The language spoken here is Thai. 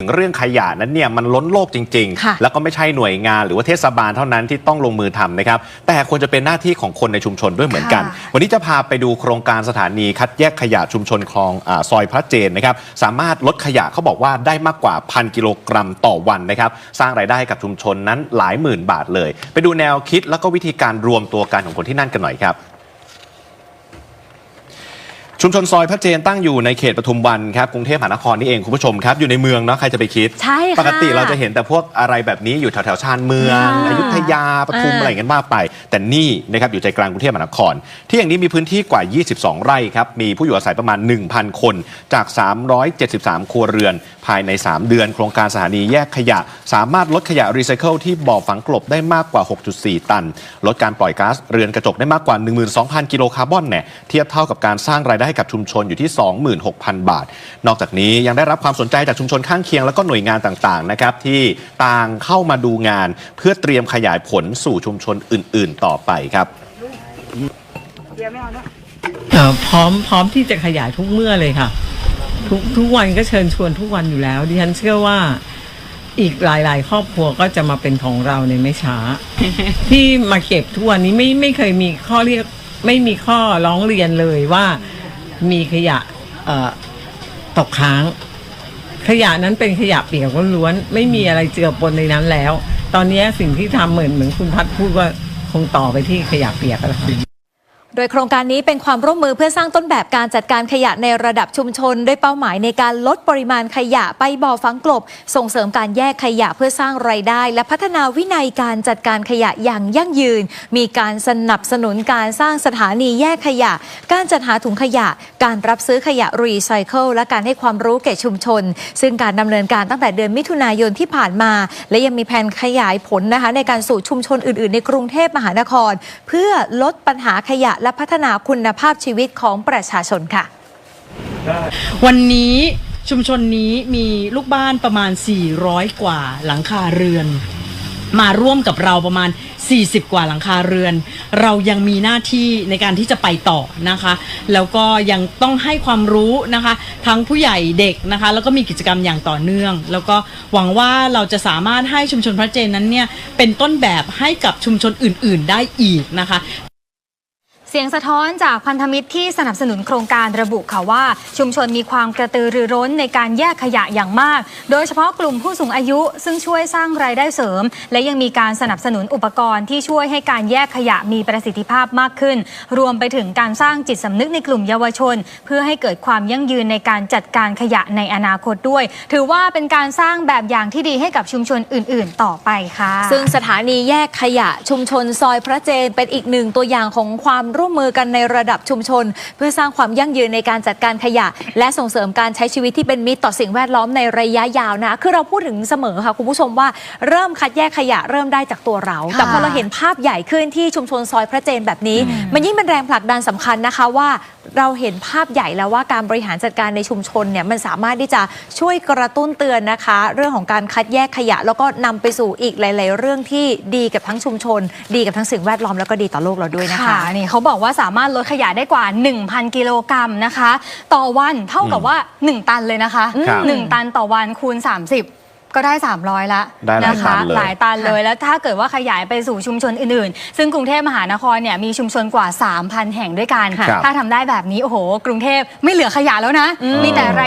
ถึงเรื่องขยะนั้นเนี่ยมันล้นโลกจริงค่ะๆแล้วก็ไม่ใช่หน่วยงานหรือว่าเทศบาลเท่านั้นที่ต้องลงมือทำนะครับ แต่ควรจะเป็นหน้าที่ของคนในชุมชนด้วยเหมือนกันค่ะวันนี้จะพาไปดูโครงการสถานีคัดแยกขยะชุมชนคลองอาซอยพระเจนนะครับ สามารถลดขยะเขาบอกว่าได้มากกว่าพันกิโลกรัมต่อวันนะครับ สร้างรายได้ให้กับชุมชนนั้นหลายหมื่นบาทเลย ไปดูแนวคิดแล้วก็วิธีการรวมตัวกันของคนที่นั่นกันหน่อยครับ ชุมชนซอยพระเจนตั้งอยู่ในเขตปทุมวันครับกรุงเทพมหานครนี่เองคุณผู้ชมครับ อยู่ในเมืองเนาะใครจะไปคิด ใช่ค่ะปกติเราจะเห็นแต่พวกอะไรแบบนี้อยู่แถวๆชานเมืองค่ะอยุธยาปทุมอ่าอะไรอย่างนั้นว่าไป แต่นี่นะครับอยู่ใจกลางกรุงเทพมหานคร ที่อย่างนี้มีพื้นที่กว่า 22 ไร่ครับมีผู้อยู่อาศัยประมาณ 1,000 คนจาก 373 ครัวเรือน ภายใน 3 เดือน โครงการสถานีแยกขยะ สามารถลดขยะรีไซเคิลที่บ่อฝังกลบได้มากกว่า 6.4 ตัน ลดการปล่อยก๊าซเรือนกระจกได้มากกว่า 12,000 กิโลคาร์บอนเนี่ยเทียบเท่ากับการสร้างรายได้ให้กับชุมชนอยู่ที่ 26,000 บาท นอกจากนี้ยังได้รับความสนใจจากชุมชนข้างเคียง แล้วก็หน่วยงานต่างๆนะครับที่ต่างเข้ามาดูงาน เพื่อเตรียมขยายผลสู่ชุมชนอื่น ๆ ต่อไปครับเออพร้อมพร้อมที่จะขยายทุกเมื่อเลยค่ะ ทุกทุกวันก็เชิญชวนทุกวันอยู่แล้วดิฉันเชื่อว่าอีกหลาย ๆ ครอบครัวก็จะมาเป็นของเราในไม่ช้า ที่มาเก็บทุกวันนี้ไม่ไม่เคยมีข้อเรียกไม่มีข้อร้องเรียนเลยว่า มีขยะตกค้าง ขยะนั้นเป็นขยะเปียกล้วนๆไม่มีอะไรเจือปนในนั้นแล้ว ตอนนี้สิ่งที่ทำเหมือนเหมือนคุณพัดพูดว่าคงต่อไปที่ขยะเปียกแล้ว ดยโครงการนี้เป็นความร่วมมือเพื่อสร้างต้นแบบการจัดการขยะในระดับชุมชน ด้วยเป้าหมายในการลดปริมาณขยะไปบ่อฝังกลบ ส่งเสริมการแยกขยะเพื่อสร้างไรายได้ และพัฒนาวินัยการจัดการขยะอย่างยั่งยืน มีการสนับสนุนการสร้างสถานีแยกขยะ การจัดหาถุงขยะ การรับซื้อขยะรีไซเคิลและการให้ความรู้แก่ชุมชน ซึ่งการดำเนินการตั้งแต่เดือนมิถุนายนที่ผ่านมา และยังมีแผนขยายผลนะคะในการสู่ชุมชนอื่น ๆ ในกรุงเทพมหานคร เพื่อลดปัญหาขยะและพัฒนาคุณภาพชีวิตของประชาชนค่ะ วันนี้ชุมชนนี้มีลูกบ้านประมาณ 400 กว่าหลังคาเรือน มาร่วมกับเราประมาณ 40 กว่าหลังคาเรือน เรายังมีหน้าที่ในการที่จะไปต่อนะคะ แล้วก็ยังต้องให้ความรู้นะคะ ทั้งผู้ใหญ่เด็กนะคะ แล้วก็มีกิจกรรมอย่างต่อเนื่อง แล้วก็หวังว่าเราจะสามารถให้ชุมชนพระเจนนั้นเนี่ยเป็นต้นแบบให้กับชุมชนอื่น ๆ ได้อีกนะคะ เสียงสะท้อนจากพันธมิตรที่สนับสนุนโครงการระบุค่ะว่า ชุมชนมีความกระตือรือร้นในการแยกขยะอย่างมาก โดยเฉพาะกลุ่มผู้สูงอายุซึ่งช่วยสร้างรายได้เสริม และยังมีการสนับสนุนอุปกรณ์ที่ช่วยให้การแยกขยะมีประสิทธิภาพมากขึ้น รวมไปถึงการสร้างจิตสำนึกในกลุ่มเยาวชน เพื่อให้เกิดความยั่งยืนในการจัดการขยะในอนาคตด้วย ถือว่าเป็นการสร้างแบบอย่างที่ดีให้กับชุมชนอื่น ๆ ต่อไปค่ะ ซึ่งสถานีแยกขยะชุมชนซอยพระเจนเป็นอีกหนึ่งตัวอย่างของความร่วมมือกันในระดับชุมชน เพื่อสร้างความยั่งยืนในการจัดการขยะ และส่งเสริมการใช้ชีวิตที่เป็นมิตรต่อสิ่งแวดล้อมในระยะยาวนะ คือเราพูดถึงเสมอค่ะคุณผู้ชมว่าเริ่มคัดแยกขยะเริ่มได้จากตัวเรา แต่พอเราเห็นภาพใหญ่ขึ้นที่ชุมชนซอยพระเจนแบบนี้ มันยิ่งเป็นแรงผลักดันสำคัญนะคะว่าเราเห็นภาพใหญ่แล้วว่าการบริหารจัดการในชุมชนเนี่ยมันสามารถที่จะช่วยกระตุ้นเตือนนะคะ เรื่องของการคัดแยกขยะ แล้วก็นำไปสู่อีกหลาย ๆ เรื่องที่ดีกับทั้งชุมชน ดีกับทั้งสิ่งแวดล้อมแล้วก็ดีต่อโลกเราด้วยนะคะค่ะนี่เขาบอกว่าสามารถลดขยะได้กว่า 1,000 กิโลกรัมนะคะ ต่อวันเท่ากับว่า 1 ตันเลยนะคะ ครับ 1 ตันต่อวันคูณ 30 ก็ได้ 300 ละได้หลายนะตัคะนเลย หลายตันเลยแล้วถ้าเกิดว่าขยายไปสู่ชุมชนอื่นๆ ซึ่งกรุงเทพมหานครเนี่ยมีชุมชนกว่า 3,000 แห่งด้วยกัน ครับ ถ้าทำได้แบบนี้โอ้โห กรุงเทพไม่เหลือขยะแล้วนะ มีแต่ราย